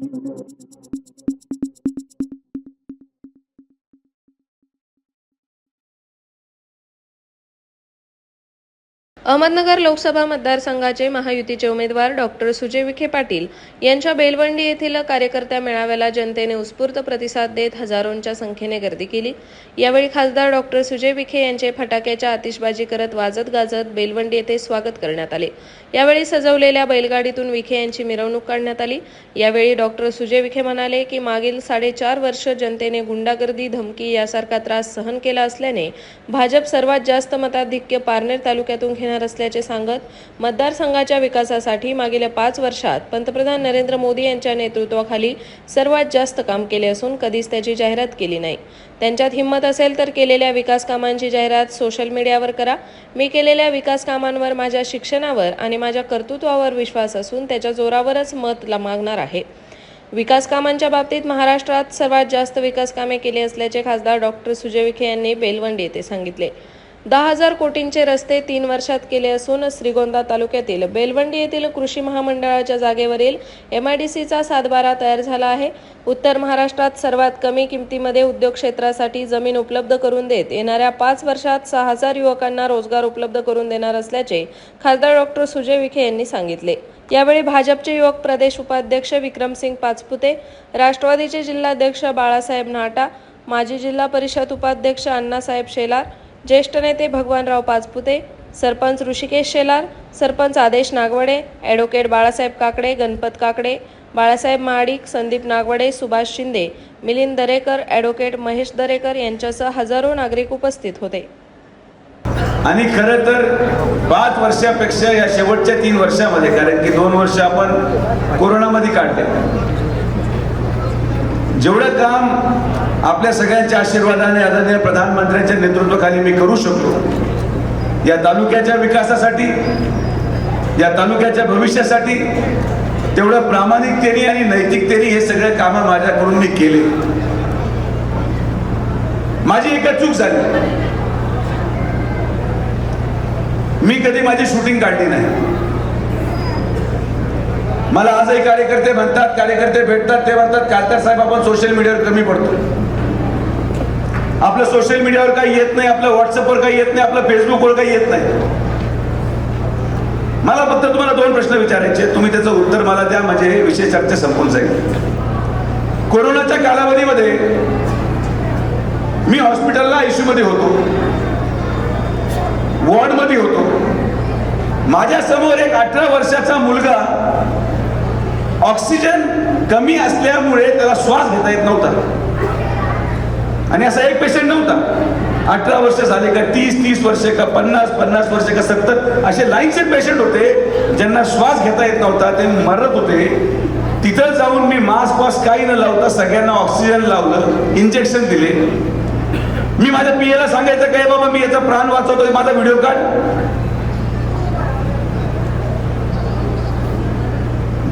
thank you Ahmednagar Lok Sabha मतदारसंघाचे महायुतीचे उमेदवार डॉक्टर सुजय विखे पाटील यांच्या बेलवंडी येथील कार्यकर्त्या मेळाव्याला जनतेने उत्स्फूर्त प्रतिसाद देत हजारोंच्या संख्येने गर्दी केली. यावेळी खासदार डॉक्टर सुजय विखे यांचे फटाक्याच्या आतिषबाजी करत वाजत गाजत बेलवंडी येथे स्वागत करण्यात आले. यावेळी सजवलेल्या बैलगाडीतून विखे यांची मिरवणूक काढण्यात आली. यावेळी डॉक्टर सुजय विखे म्हणाले की मागील साडेचार वर्ष जनतेने गुंडागर्दी धमकी यासारखा त्रास सहन केला असल्याने भाजप सर्वात जास्त मताधिक्य पारनेर तालुक्यातून घेणार असल्याचे सांगत मतदारसंघाच्या विकासासाठी मागील पाच वर्षात पंतप्रधान नरेंद्र मोदी यांच्या नेतृत्वाखाली सर्वात जास्त काम केले असून कधीच त्याची जाहिरात केली नाही. त्यांच्यात हिंमत असेल तर केलेल्या विकास कामांची जाहिरात सोशल मीडियावर करा. मी केलेल्या विकास कामांवर माझ्या शिक्षणावर आणि माझ्या कर्तृत्वावर विश्वास असून त्याच्या जोरावरच मत मागणार आहे. विकास कामांच्या बाबतीत महाराष्ट्रात सर्वात जास्त विकास कामे केली असल्याचे खासदार डॉक्टर सुजय विखे यांनी बेलवंडी येथे सांगितले. दहा हजार कोटींचे रस्ते तीन वर्षात केले असून श्रीगोंदा तालुक्यातील बेलवंडी येथील कृषी महामंडळाच्या जागेवरील एम आय डी सीचा सातबारा तयार झाला आहे. उत्तर महाराष्ट्रात सर्वात कमी किमतीमध्ये उद्योग क्षेत्रासाठी जमीन उपलब्ध करून देत येणाऱ्या पाच वर्षात सहा हजार युवकांना रोजगार उपलब्ध करून देणार असल्याचे खासदार डॉक्टर सुजय विखे यांनी सांगितले. यावेळी भाजपचे युवक प्रदेश उपाध्यक्ष विक्रमसिंग पाचपुते राष्ट्रवादीचे जिल्हाध्यक्ष बाळासाहेब नाटा माजी जिल्हा परिषद उपाध्यक्ष अण्णासाहेब शेलार ज्येष्ठ नेते भगवानराव पाचपुते सरपंच ऋषिकेश शेलार सरपंच आदेश नागवडे ॲडव्होकेट बाळासाहेब काकडे गणपत काकडे बाळासाहेब महाडिक संदीप नागवडे सुभाष शिंदे मिलिंद दरेकर ॲडव्होकेट महेश दरेकर यांच्यासह हजारो नागरिक उपस्थित होते. आणि खरं तर पाच वर्षापेक्षा या शेवटच्या तीन वर्षामध्ये कारण की दोन वर्ष आपण कोरोनामध्ये काढले. जेवढं काम आपल्या सगळ्यांच्या आशीर्वादाने आदरणीय प्रधानमंत्र्यांच्या नेतृत्वाखाली मी करू शकतो या तालुक्याच्या विकासासाठी या तालुक्याच्या भविष्यासाठी तेवढं प्रामाणिकतेने आणि नैतिकतेने हे सगळे कामं माझ्याकडून मी केले. माझी एकच चूक झाली. मी कधी माझी शूटिंग काढली नाही. मला आजही कार्यकर्ते म्हणतात कार्यकर्ते भेटतात ते म्हणतात खासदार साहेब आपण सोशल मीडियावर कमी पडतो. आपलं सोशल मीडियावर काही येत नाही आपलं व्हॉट्सअपवर काही येत नाही आपलं फेसबुकवर काही येत नाही. मला फक्त तुम्हाला दोन प्रश्न विचारायचे तुम्ही त्याचं उत्तर मला द्या म्हणजे विषय चर्चा संपून जाईल. कोरोनाच्या कालावधीमध्ये मी हॉस्पिटलला आयसीयूमध्ये होतो. वॉर्डमध्ये होतो. माझ्यासमोर एक अठरा वर्षाचा मुलगा ऑक्सिजन कमी असल्यामुळे त्याला श्वास घेता येत नव्हता. आणि असा एक पेशंट नव्हता. अठरा वर्ष झाले का तीस तीस वर्ष का पन्नास पन्नास वर्ष का सत्तर असे लाईनचे पेशंट होते ज्यांना श्वास घेता येत नव्हता ते मरत होते. तिथं जाऊन मी मास्क वास्क काही न लावता सगळ्यांना ऑक्सिजन लावलं इंजेक्शन दिले. मी माझ्या पियाला सांगायचं काय बाबा मी याचा प्राण वाचवतोय माझा व्हिडिओ काढ.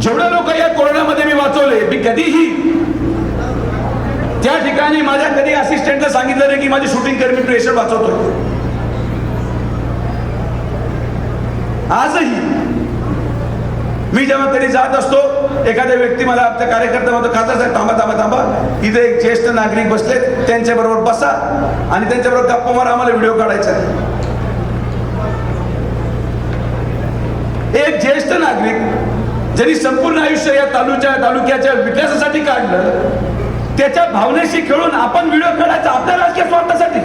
जेवढे लोक या कोरोनामध्ये मी वाचवले मी कधीही त्या ठिकाणी माझ्या कधी असिस्टंटला सांगितलं नाही की माझी शूटिंग कर मी प्रेशर वाचवतोय आजही मी जेव्हा कधी जात असतो एखाद्या व्यक्ती मला आपल्या कार्यकर्ता म्हणतो खासदार साहेब थांबा थांबा थांबा इथे एक ज्येष्ठ नागरिक बसलेत त्यांच्या बरोबर बसा आणि त्यांच्याबरोबर गप्पा मारा आम्हाला व्हिडिओ काढायचा आहे. एक ज्येष्ठ नागरिक ज्यांनी संपूर्ण आयुष्य या तालुक्या तालुक्याच्या विकासासाठी काढलं त्याच्या भावनेशी खेळून आपण व्हिडिओ काढायचा आपल्या राजकीय स्वार्थासाठी.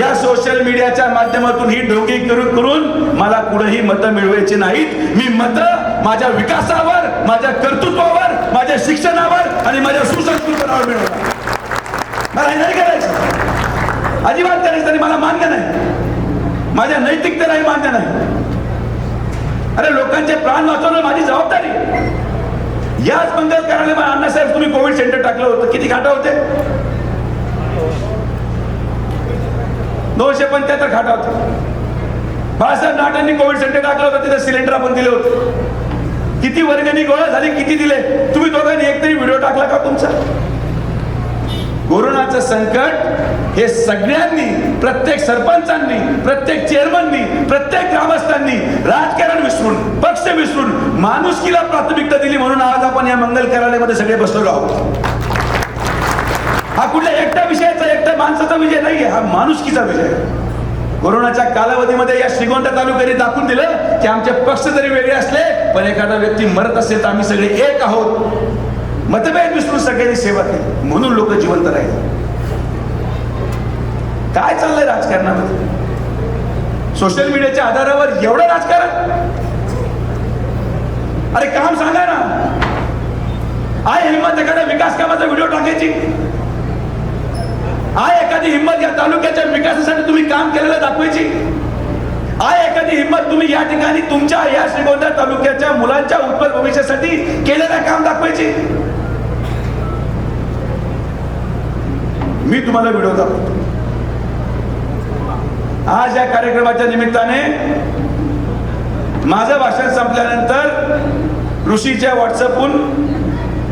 या सोशल मीडियाच्या माध्यमातून ही ढोंगी करून करून मला कुठेही मतं मिळवायची नाहीत. मी मतं माझ्या विकासावर माझ्या कर्तृत्वावर माझ्या शिक्षणावर आणि माझ्या सुसंस्कृतपणावर मिळवणार. मला हे नाही करायचं. अजिबात करायचं मला मान्य नाही. माझ्या नैतिकतेलाही मान्य नाही. अरे लोकांचे प्राण वाचवणं माझी जबाबदारी याच मंगल कार्यालय अण्णासाहेब तुम्ही कोविड सेंटर टाकलं होतं. किती खाटा होते? दोनशे पंच्याहत्तर खाटा होते. बाळासाहेब नाटांनी कोविड सेंटर टाकलं होतं तिथे सिलेंडर आपण दिले होते. किती वर्गणी गोळा झाली किती दिले? तुम्ही दोघांनी एक तरी व्हिडिओ टाकला का तुमचा? कोरोनाचं संकट हे सगळ्यांनी प्रत्येक सरपंचांनी प्रत्येक चेअरमननी प्रत्येक ग्रामस्थांनी राजकारण विसरून पक्ष विसरून माणुसकीला प्राथमिकता दिली म्हणून आज आपण या मंगल कार्यालयामध्ये सगळे बसलेलो आहोत. हा कुठल्या एकट्या विषयाचा एकट्या माणसाचा विजय नाही हा माणुसकीचा विजय कोरोनाच्या कालावधीमध्ये या श्रीगोंदा तालुक्याने दाखवून दिलं की आमचे पक्ष जरी वेगळे असले पण एखादा व्यक्ती मरत असेल तर आम्ही सगळे एक आहोत. मतभेद विसरून सगळ्यांनी सेवा केली. म्हणून लोक जिवंत राहिले. काय चाललंय राजकारणामध्ये? सोशल मीडियाच्या आधारावर एवढं राजकारण? अरे काम सांगा ना. आय हिंमत एखाद्या विकास कामाचा व्हिडिओ टाकायची? आय एखादी हिंमत या तालुक्याच्या विकासासाठी तुम्ही काम केलेलं दाखवायची? आय एखादी हिंमत तुम्ही या ठिकाणी तुमच्या या श्रीगोंदा तालुक्याच्या मुलांच्या उत्पन्न भविष्यासाठी केलेलं काम दाखवायची? मी तुम्हाला व्हिडिओ दाखवतो. आज या कार्यक्रमाच्या निमित्ताने माझं भाषण संपल्यानंतर ऋषीच्या व्हॉट्सअपहून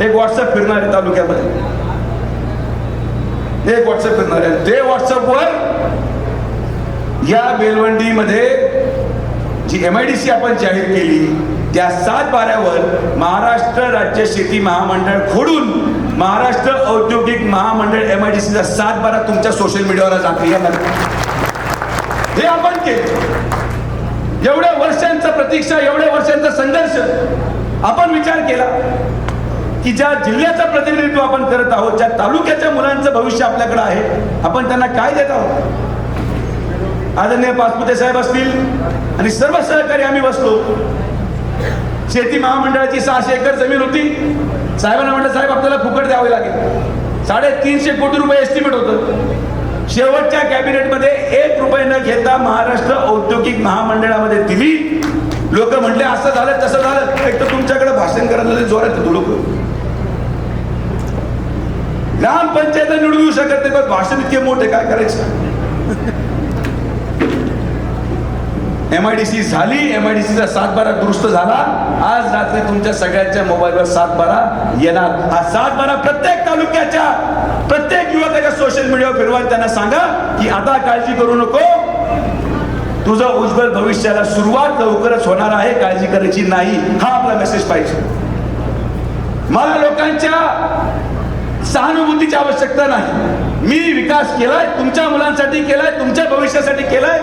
एक व्हॉट्सअप फिरणार आहे तालुक्यामध्ये. एक व्हॉट्सअप फिरणार आहे ते व्हॉट्सअपवर या बेलवंडीमध्ये जी एम आय डी सी आपण जाहीर केली त्या सात बाऱ्यावर महाराष्ट्र राज्य शेती महामंडळ खोडून महाराष्ट्र औद्योगिक महामंडळ एम आय डी सीचा सात बारा तुमच्या सोशल मीडियावर जाते हे आपण केलं. एवढ्या वर्षांचा प्रतीक्षा एवढ्या वर्षांचा संघर्ष आपण विचार केला की ज्या जिल्ह्याचं प्रतिनिधित्व आपण करत आहोत ज्या तालुक्याच्या मुलांचं भविष्य आपल्याकडे आहे आपण त्यांना काय देत आहोत? आदरणीय पासपुते साहेब असतील आणि सर्व सहकारी आम्ही बसलो. शेती महामंडळाची सहाशे एकर जमीन होती. साहेबांना म्हटलं साहेब आपल्याला फुकट द्यावे लागेल. साडेतीनशे कोटी रुपये एस्टिमेट होतं. शेवटच्या कॅबिनेटमध्ये एक रुपये न घेता महाराष्ट्र औद्योगिक महामंडळामध्ये दिली. लोक म्हटले असं झालं तसं झालं. एक तर तुमच्याकडे भाषण करायला जोरात येतो लोक. ग्रामपंचायत निवडून येऊ शकत नाही पण भाषण इतके मोठे काय करायचं? एम आय डी सी झाली एम आय डी सीचा सात बारा दुरुस्त झाला. आज रात्री तुमच्या सगळ्यांच्या मोबाईलवर सात बारा येणार. हा सात बारा प्रत्येक तालुक्याच्या प्रत्येक युवकाच्या सोशल मीडियावर फिरवा त्यांना सांगा की आता काळजी करू नको. तुझं उज्ज्वल भविष्याला सुरुवात लवकरच होणार आहे काळजी करायची नाही. हा आपला मेसेज पाहिजे. मला लोकांच्या सहानुभूतीची आवश्यकता नाही. मी विकास केलाय तुमच्या मुलांसाठी केलाय तुमच्या भविष्यासाठी केलाय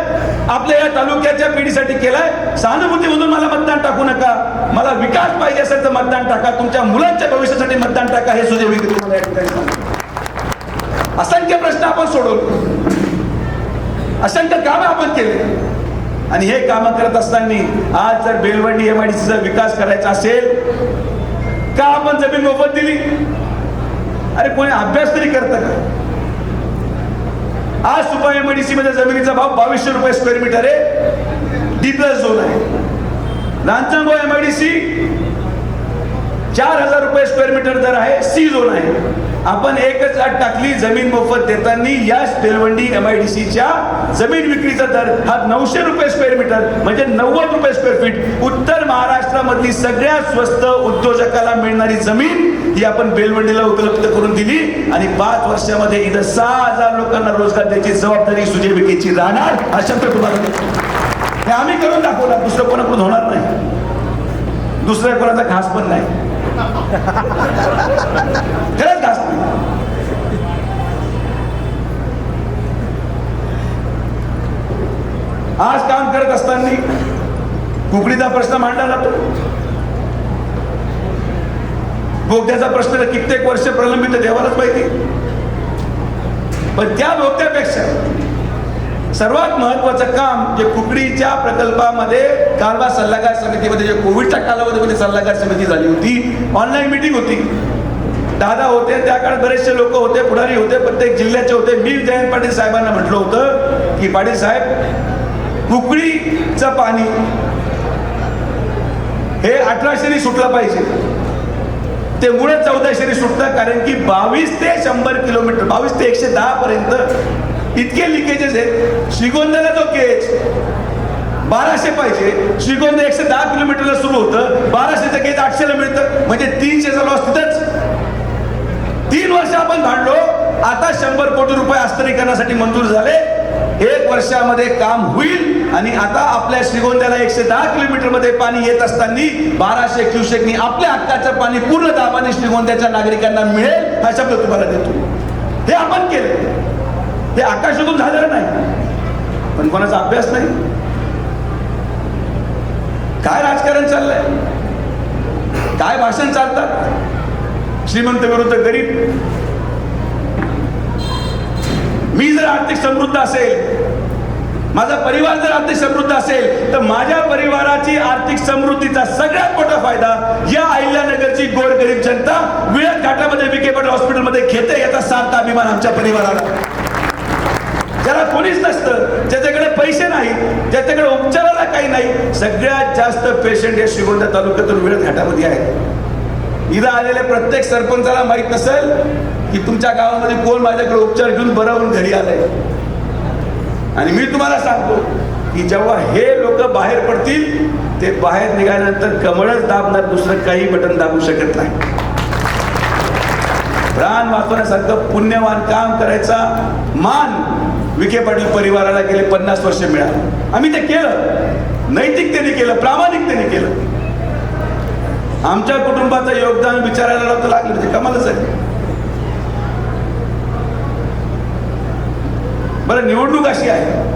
आपल्या या तालुक्याच्या पिढीसाठी केलाय. सहानुभूती म्हणून मला मतदान टाकू नका. मला विकास पाहिजे असेल तर मतदान टाका. तुमच्या मुलांच्या भविष्यासाठी मतदान टाका हे सुद्धा मी तुम्हाला या ठिकाणी असंख्य प्रश्न आपण सोडवले. असंख्य कामं आपण केले. आणि हे कामं करत असताना आज जर बेलवंडी एमआयडीसीचा विकास करायचा असेल का आपण जमीन मोफत दिली? अरे कोणी अभ्यास तरी करतं का? आज सुपा एमआयडीसी मध्ये जमिनीचा भाव बावीसशे रुपये स्क्वेअर मीटर आहे. डी प्लस झोन आहे. रांजणगाव एमआयडीसी चार हजार रुपये स्क्वेअर मीटर दर आहे. सी झोन आहे. आपण एकच अट टाकली जमीन मोफत देताना या बेलवंडी एम आय डी सीच्या जमीन विक्रीचा दर हा नऊशे रुपये स्क्वेअर मीटर म्हणजे नव्वद रुपये स्क्वेअर फीट उत्तर महाराष्ट्रामधली सगळ्यात स्वस्त उद्योजकाला मिळणारी जमीन ही आपण बेलवंडीला उपलब्ध करून दिली. आणि पाच वर्षामध्ये इथं सहा हजार लोकांना रोजगार द्यायची जबाबदारी सुजयविकेची राहणार हा शब्द तुम्हाला हे आम्ही करून दाखवला दुसरं कोणाकडून होणार नाही. दुसऱ्या कोणाचा खास पण नाही. खरंच आज काम करत असताना कुकडीचा प्रश्न मांडला जातो. बोगद्याचा प्रश्न तर कित्येक वर्ष प्रलंबित देवालाच माहिती पण त्या बोगद्यापेक्षा सर्वात महत्वाचं काम जे कुकडीच्या प्रकल्पामध्ये कारभार सल्लागार समितीमध्ये जे कोविडच्या कालावधीमध्ये सल्लागार समिती झाली होती ऑनलाईन मीटिंग होती. दादा होते त्या काळात बरेचसे लोक होते पुढारी होते प्रत्येक जिल्ह्याचे होते. मी जयंत पाटील साहेबांना म्हटलं होतं की पाटील साहेब कुकडीचं पाणी. हे अठराशेरी सुटलं पाहिजे. ते मुळे चौदाशेरी सुटतं कारण की बावीस ते शंभर किलोमीटर बावीस ते एकशे दहा पर्यंत इतके लिकेजेस आहेत. श्रीगोंद्याला जो केज बाराशे पाहिजे. श्रीगोंदा एकशे दहा किलोमीटरला सुरू होतं. बाराशेचं केज आठशेला मिळतं. म्हणजे तीनशेचा लॉस तिथंच. तीन वर्ष आपण भांडलो. आता शंभर कोटी रुपये अस्तरीकरणासाठी मंजूर झाले. एक वर्षामध्ये काम होईल आणि आता आपल्या श्रीगोंद्याला एकशे दहा किलोमीटरमध्ये पाणी येत असताना बाराशे क्युसेकनी आपल्या हक्काचं पाणी पूर्ण दाबाने श्रीगोंद्याच्या नागरिकांना मिळेल हा शब्द तुम्हाला देतो. हे आपण केले. हे आकाशातून झालेलं नाही. पण कोणाचा अभ्यास नाही? काय राजकारण चाललंय? काय भाषण चालतात श्रीमंत विरुद्ध गरीब मी जर आर्थिक समृद्ध असेल माझा परिवार जर आर्थिक समृद्ध असेल तर माझ्या परिवाराची आर्थिक समृद्धीचा सगळ्यात मोठा फायदा या अहिल्यानगरची गोरगरीब जनता विळत घाटामध्ये विखे पाटील हॉस्पिटलमध्ये घेते याचा सार्थ अभिमान आमच्या परिवाराला. ज्याला कोणीच नसतं ज्याच्याकडे पैसे नाही ज्याच्याकडे उपचाराला काही नाही सगळ्यात जास्त पेशंट या श्रीगोंदा तालुक्यातून विळत घाटामध्ये आहेत. इथं आलेल्या प्रत्येक सरपंचाला माहीत नसेल की तुमच्या गावामध्ये कोण माझ्याकडे उपचार घेऊन बरं होऊन घरी आलंय. आणि मी तुम्हाला सांगतो की जेव्हा हे लोक बाहेर पडतील ते बाहेर निघाल्यानंतर कमळच दाबणार दुसरं काही बटन दाबू शकत नाही. प्राण वाचवण्यासारखं पुण्यवान काम करायचा मान विखे पाटील परिवाराला गेले पन्नास वर्ष मिळालं. आम्ही ते केलं. नैतिकतेने केलं प्रामाणिकतेने केलं. आमच्या कुटुंबाचं योगदान विचारायला तर लागलं ते कमालच आहे बरं निवडणूक अशी आहे.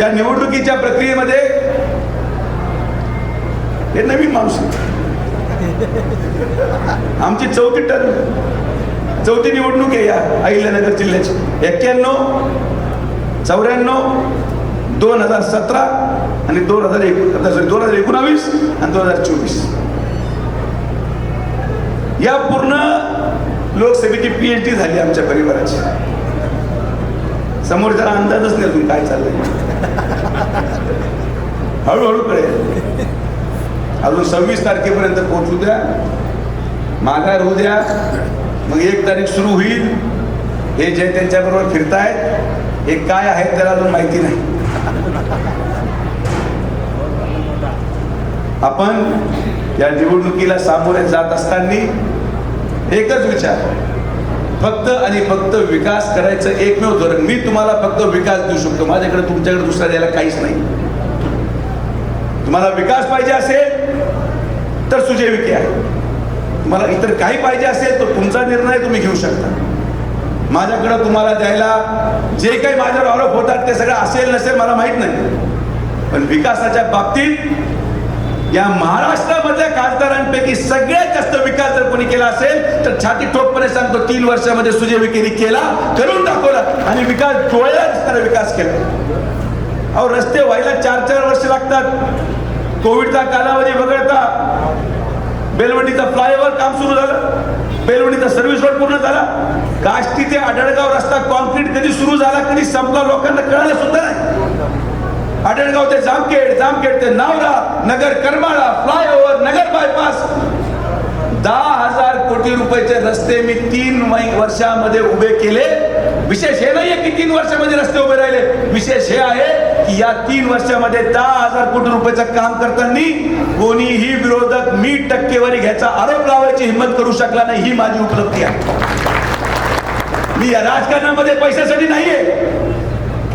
या निवडणुकीच्या प्रक्रियेमध्ये हे नवीन माणूस आमची चौथी टर्म चौथी निवडणूक आहे या अहिल्यानगर जिल्ह्याची. एक्क्याण्णव चौऱ्याण्णव दोन हजार सतरा आणि दोन हजार एक दोन हजार एकोणावीस आणि दोन हजार चोवीस. या पूर्ण लोकसभेची पीएच डी झाली आमच्या परिवाराची. समोर जरा अंदाजच नाही अजून काय चाललंय. हळूहळू कळेल. अजून सव्वीस तारखेपर्यंत पोहोचू द्या. माघार होऊ द्या. मग एक तारीख सुरू होईल. हे जे त्यांच्याबरोबर फिरतायत हे काय आहेत त्याला अजून माहिती नाही. आपण या निवडणुकीला सामोरे जात असताना एकच विचार. फक्त आणि फक्त विकास करायचं एकमेव धोरण. मी तुम्हाला फक्त विकास देऊ शकतो. माझ्याकडे तुमच्याकडे दुसरा द्यायला काहीच नाही. तुम्हाला विकास पाहिजे असेल तर सुजय विखे आहे. तुम्हाला इतर काही पाहिजे असेल तर तुमचा निर्णय तुम्ही घेऊ शकता. माझ्याकडे तुम्हाला द्यायला जे काही माझ्यावर आरोप होतात ते सगळं असेल नसेल मला माहीत नाही. पण विकासाच्या बाबतीत या महाराष्ट्रामधल्या खासदारांपैकी सगळ्यात जास्त विकास जर कोणी केला असेल तर छाती ठोकपणे सांगतो तीन वर्षामध्ये सुजय विखेनी केला करून दाखवला आणि विकास डोळ्याला दिसणारा विकास केला. अहो रस्ते व्हायला चार चार वर्ष लागतात. कोविडचा कालावधी वगळता बेलवंडीचा फ्लायओव्हर काम सुरू झालं. बेलवंडीचा सर्व्हिस रोड पूर्ण झाला. काष्टी ते आढळगाव रस्ता कॉन्क्रीट कधी सुरू झाला कधी संपला लोकांना कळायला सुद्धा नाही. आढळगाव ते जामखेड जामखेड ते नावरा नगर करमाळा फ्लायओव्हर नगर बायपास दहा हजार कोटी रुपयाचे रस्ते मी तीन वर्षामध्ये उभे केले. विशेष हे नाहीये की तीन वर्षामध्ये रस्ते उभे राहिले. विशेष हे आहे की या तीन वर्षामध्ये दहा हजार कोटी रुपयाचं काम करताना कोणीही विरोधक मी टक्केवारी घ्यायचा आरोप लावायची हिंमत करू शकला नाही ही माझी उपलब्धी आहे. मी या राजकारणामध्ये पैशासाठी नाहीये.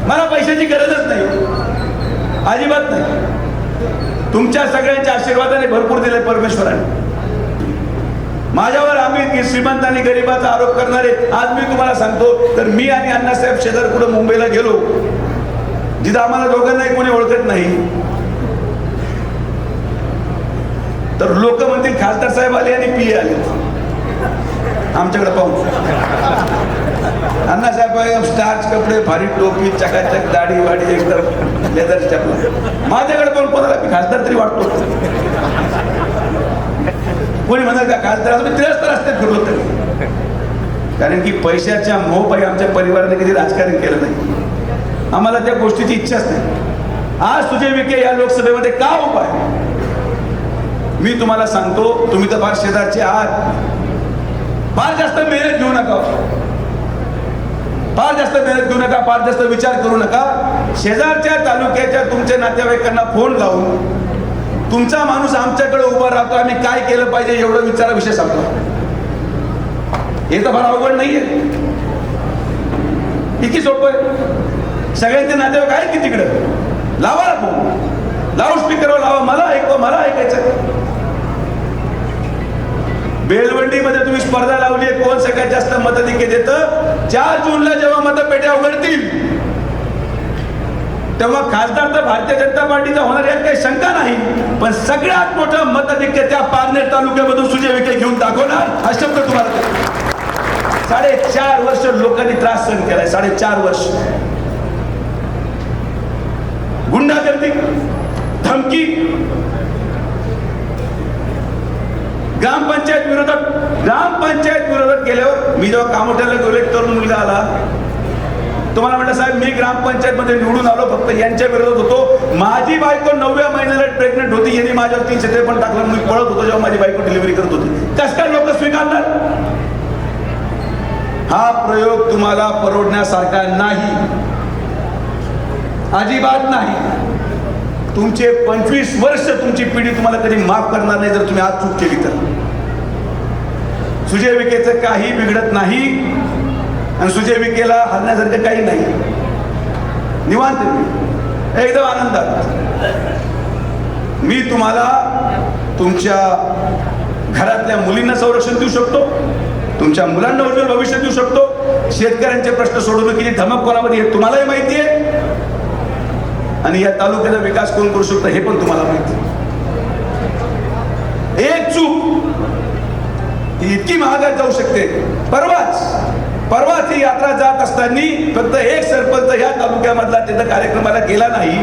मला पैशाची गरजच नाही. अजिबात नाही. तुमच्या सगळ्यांच्या आशीर्वादाने भरपूर दिले परमेश्वराने. माझ्यावर आम्ही श्रीमंत आणि गरिबाचा आरोप करणारे आज मी तुम्हाला सांगतो तर मी आणि अण्णासाहेब शेजार कुठं मुंबईला गेलो जिथं आम्हाला दोघांनाही कोणी ओळखत नाही. तर लोक म्हणतील खासदार साहेब आले आणि पी आले. आमच्याकडे पाहून. अण्णासाहेब स्टार्च कपडे भारी टोपी चकाचक दाढी वाडी एकदम लेदर चपला माझ्याकडे पण कोणाला मी खासदार तरी वाटतो. कोणी म्हणाल का खासदार मी त्रेसत्तर असते फिरलो तरी कारण की पैशाच्या मोहपाई आमच्या परिवाराने कधी राजकारण केलं नाही. आम्हाला त्या गोष्टीची इच्छाच नाही. आज सुजय विखे या लोकसभेमध्ये का उपाय मी तुम्हाला सांगतो तुम्ही तर फार शेजारचे आहात. फार जास्त मेहनत घेऊ नका. फार जास्त मेहनत घेऊ नका फार जास्त विचार करू नका. शेजारच्या तालुक्याच्या तुमच्या नातेवाईकांना फोन लावून तुमचा माणूस आमच्याकडे उभा राहतो आम्ही काय केलं पाहिजे एवढं विचारा विषय सांगतो. हे तर फार अवघड नाहीये. इतकी सोपं आहे? सगळ्यांचे नातेवाईक आहेत की तिकडं? लावा ना फोन लाऊड स्पीकरवर लावा मला ऐकवा मला ऐकायचं बेलवंडीमध्ये तुम्ही स्पर्धा लावली आहे. कोण सगळ्यात जास्त मताधिक्य देतं? चार जूनला जेव्हा मतपेट्या उघडतील तेव्हा खासदार तर भारतीय जनता पार्टीचा होणार यात काही शंका नाही पण सगळ्यात मोठं मताधिक्य त्या पारनेर तालुक्यामधून सुजय विखे घेऊन दाखवणार. हा शब्द तुम्हाला साडेचार वर्ष लोकांनी त्रास सहन केलाय. साडेचार वर्ष. गुंडागर्दी धमकी ग्रामपंचायत विरोधात ग्रामपंचायत विरोधात गेल्यावर मी जेव्हा कामोठ्याला गेलो एक तरुण मुलगा आला. तुम्हाला म्हटलं साहेब मी ग्रामपंचायत मध्ये निवडून आलो फक्त यांच्या विरोधात होतो. माझी बायको नवव्या महिन्याला प्रेग्नेंट होती यांनी माझ्यावर तीनशे पण टाकलं मी पळत होतो जेव्हा माझी बायको डिलिव्हरी करत होती. कस काय लोक स्वीकारणार? हा प्रयोग तुम्हाला परवडण्यासारखा नाही. अजिबात नाही. तुमचे पंचवीस वर्ष तुमची पिढी तुम्हाला कधी माफ करणार नाही जर तुम्ही आज चूक केली तर. सुजय विखेचं काही बिघडत नाही आणि सुजय विखेला हरण्यासारखं काही नाही. निवांत एकदम आनंदात. मी तुम्हाला तुमच्या घरातल्या मुलींना संरक्षण देऊ शकतो तुमच्या मुलांना उज्ज्वल भविष्य देऊ शकतो शेतकऱ्यांचे प्रश्न सोडवणुकीची धमक कोणामध्ये हे तुम्हालाही माहिती आहे. आणि या तालुक्याचा विकास कोण करू शकतो हे पण तुम्हाला माहिती आहे. एक चूक इतकी महागात जाऊ शकते. परवाच परवाच ही यात्रा जात असताना फक्त एक सरपंच ह्या तालुक्यामधला तिथं कार्यक्रमाला गेला नाही.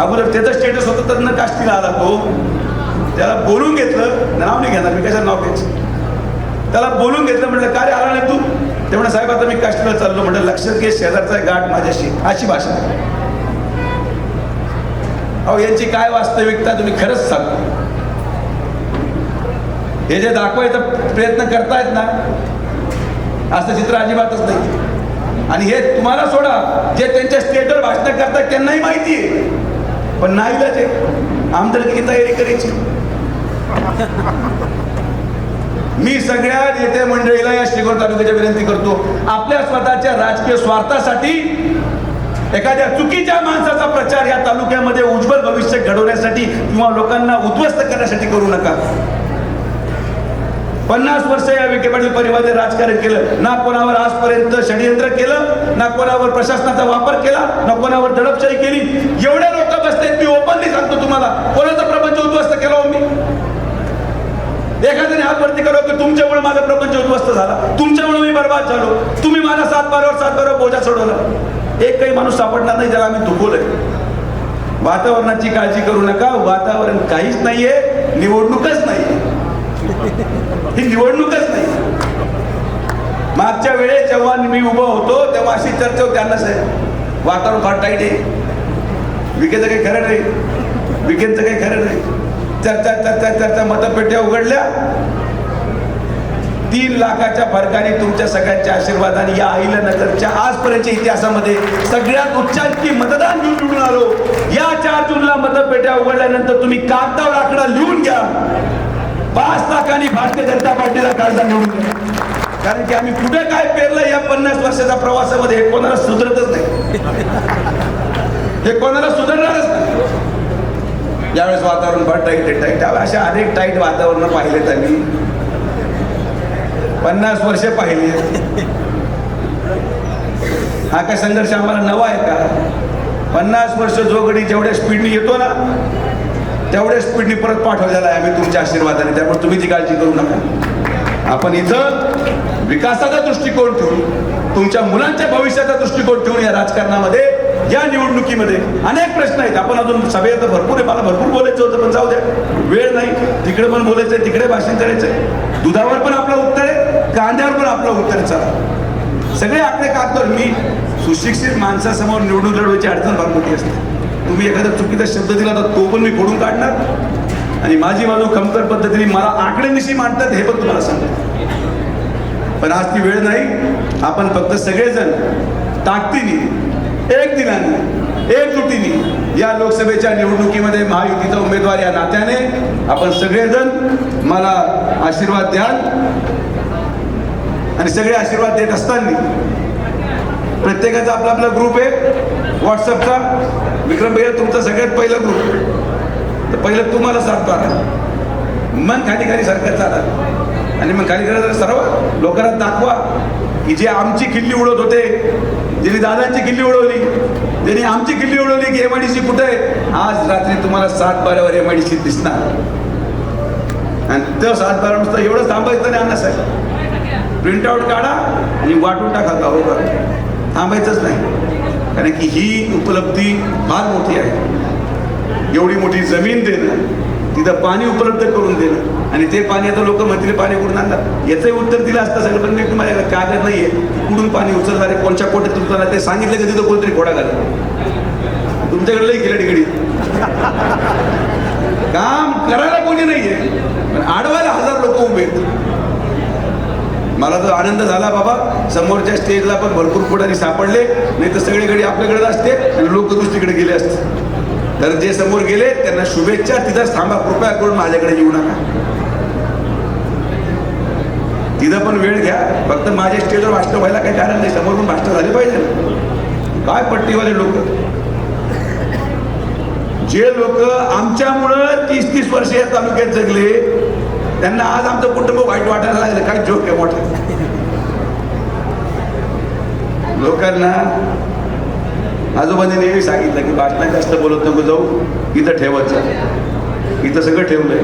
अगोदर त्याचं स्टेटस होतं तर न काष्टीला आला तो. त्याला बोलून घेतलं नाव नाही घेणार मी कशाला नाव घ्यायचं? त्याला बोलून घेतलं म्हटलं काय रे आला नाही तू? ते म्हणलं साहेब आता मी काष्टीला चाललो. म्हटलं लक्षात घे शेजारचा गाठ माझ्याशी. अशी भाषा. अहो यांची काय वास्तविकता तुम्ही खरंच सांगतो हे जे दाखवायचा प्रयत्न करतायत ना असं चित्र अजिबातच नाही. आणि हे तुम्हाला सोडा जे त्यांच्या स्टेटवर भाषण करतात त्यांनाही माहिती आहे. पण नाही आहे. आमदारकी तयारी करायची. मी सगळ्या नेते मंडळीला या श्रीगोर तालुक्याच्या विनंती करतो आपल्या स्वतःच्या राजकीय स्वार्थासाठी एखाद्या चुकीच्या माणसाचा प्रचार या तालुक्यामध्ये उज्ज्वल भविष्य घडवण्यासाठी किंवा लोकांना उद्ध्वस्त करण्यासाठी करू नका. पन्नास वर्ष या विखे पाटील परिवाराने राजकारण केलं. ना कोणावर आजपर्यंत षडयंत्र केलं ना कोणावर प्रशासनाचा वापर केला ना कोणावर दडपशाही केली. एवढ्या लोक बसते मी ओपनली सांगतो तुम्हाला. कोणाचा प्रपंच उद्ध्वस्त केला हो मी? एखाद्याने हात वरती करो की तुमच्यामुळे माझा प्रपंच उद्ध्वस्त झाला. तुमच्यामुळे मी बर्बाद झालो. तुम्ही मला सात बारावर सात बारावर बोजा सोडवला. एक काही माणूस सापडणार नाही ज्याला आम्ही दुखवलंय. वातावरणाची काळजी करू नका. वातावरण काहीच नाहीये. निवडणूकच नाही ही निवडणूकच नाही. मागच्या वेळेस जेव्हा मी उभं होतो तेव्हा अशी चर्चा होती अण्णा साहेब वातावरण फार टाईट आहे. विकेचं काही खरं नाही. विकेचं काही खरं नाही. चर्चा चर्चा चर्चा मतपेट्या उघडल्या. तीन लाखाच्या फरकाने तुमच्या सगळ्यांच्या आशीर्वादाने या अहिल्यानगरच्या आजपर्यंतच्या इतिहासामध्ये सगळ्यात उच्चांकी मतदान घेऊन निवडून आलो. या चार जूनला मतपेट्या उघडल्यानंतर तुम्ही कागदावर आकडा लिहून घ्या. पाच लाखांनी भारतीय जनता पार्टीला खासदार निवडून कारण की आम्ही कुठे काय पेरलं या पन्नास वर्षाच्या प्रवासामध्ये हे कोणाला सुधरतच नाही. हे कोणाला सुधारणारच नाही. ज्यावेळेस वातावरण फार टाईट टाईट त्यावेळेस अशा अनेक टाईट वातावरण पाहिलेत आम्ही. पन्नास वर्षे पाहिली. हा काय संघर्ष आम्हाला नवा आहे का? पन्नास वर्ष जोगडी जेवढ्या स्पीडने येतो ना तेवढ्या स्पीडने परत पाठवलेला आहे आम्ही तुमच्या आशीर्वादाने. त्यामुळे तुम्ही ती काळजी करू नका. आपण इथं विकासाचा दृष्टिकोन ठेवून तुमच्या मुलांच्या भविष्याचा दृष्टिकोन ठेवून या राजकारणामध्ये या निवडणुकीमध्ये अनेक प्रश्न आहेत. आपण अजून सभेत तर भरपूर आहे मला भरपूर बोलायचं होतं पण जाऊ द्या. वेळ नाही. तिकडे पण बोलायचंय तिकडे भाषण करायचंय. दुधावर पण आपलं उत्तर आहे कांद्यावर पण आपलं उत्तर आहे. चला. सगळे आकडे कागदवर. मी सुशिक्षित माणसासमोर निवडून लढवायची अडचण फार मोठी असते. तुम्ही एखादा चुकीचा शब्द दिला तर तो पण मी फोडून काढणार. आणि माझी बाजू कमतर पद्धतीने मला आकड्यांविषयी मांडतात हे पण तुम्हाला सांगतो. पण आज ती वेळ नाही. आपण फक्त सगळेजण ताकदीने एक दिनाने एकजुटीने या लोकसभेच्या निवडणुकीमध्ये महायुतीचा उमेदवार या नात्याने आपण सगळेजण मला आशीर्वाद द्याल. आणि सगळे आशीर्वाद देत असताना प्रत्येकाचा आपला आपला ग्रुप आहे. व्हॉट्सअपचा विक्रम भैया तुमचा सगळ्यात पहिला ग्रुप तर पहिलं तुम्हाला साथ मारा मग खाली खाली सरकार चाला. आणि मग खाली खाली सर्व. लोकांना दाखवा. की जे आमची किल्ली उडवत होते ज्यांनी दादांची किल्ली उडवली ज्यांनी आमची किल्ली उडवली की एमआयडीसी कुठे आहे? आज रात्री तुम्हाला सात बारावर एमआयडीसी दिसणार. आणि तर सात बारा नुसतं एवढं थांबायचं नाही अन्ना साहेब. प्रिंटआउट काढा आणि वाटून टाका हो थांबायचंच नाही. कारण की ही उपलब्धी फार मोठी आहे. एवढी मोठी जमीन देणं तिथं पाणी उपलब्ध करून देणं आणि ते पाणी आता लोक म्हणतील पाणी कुठून आणतात? याचंही उत्तर दिलं असतं सगळं पण मी तुम्हाला कागद आहे कुठून पाणी उचलणार आहे कोणच्या कोट्यात उचलणार ते सांगितलं की तिथं कोणतरी घोडा घालत तुमच्याकडे लई गेलं तिकडे काम करायला कोणी नाहीये पण आडवायला हजार लोक उभे आहेत. मला तर आनंद झाला बाबा. समोरच्या स्टेजला पण भरपूर पुढारी सापडले. नाही तर सगळीकडे आपल्याकडे असते आणि लोक दुसरीकडे गेले असते. तर जे समोर गेले त्यांना शुभेच्छा. तिथंच थांबा कृपया करून माझ्याकडे येऊ नका. तिथं पण वेळ घ्या. फक्त माझ्या स्टेजवर भाषण व्हायला काही कारण नाही. समोर पण भाषण झाले पाहिजे काय पट्टीवाले लोक? जे लोक आमच्यामुळं तीस तीस वर्ष या तालुक्यात जगले त्यांना आज आमचं कुटुंब वाईट वाटायला लागलं. काय जोक आहे मोठा. लोकांना आजोबांनी नेहमी सांगितलं की बातम्या जास्त बोलत नको जाऊ इथं ठेवत इथं सगळं ठेवलंय.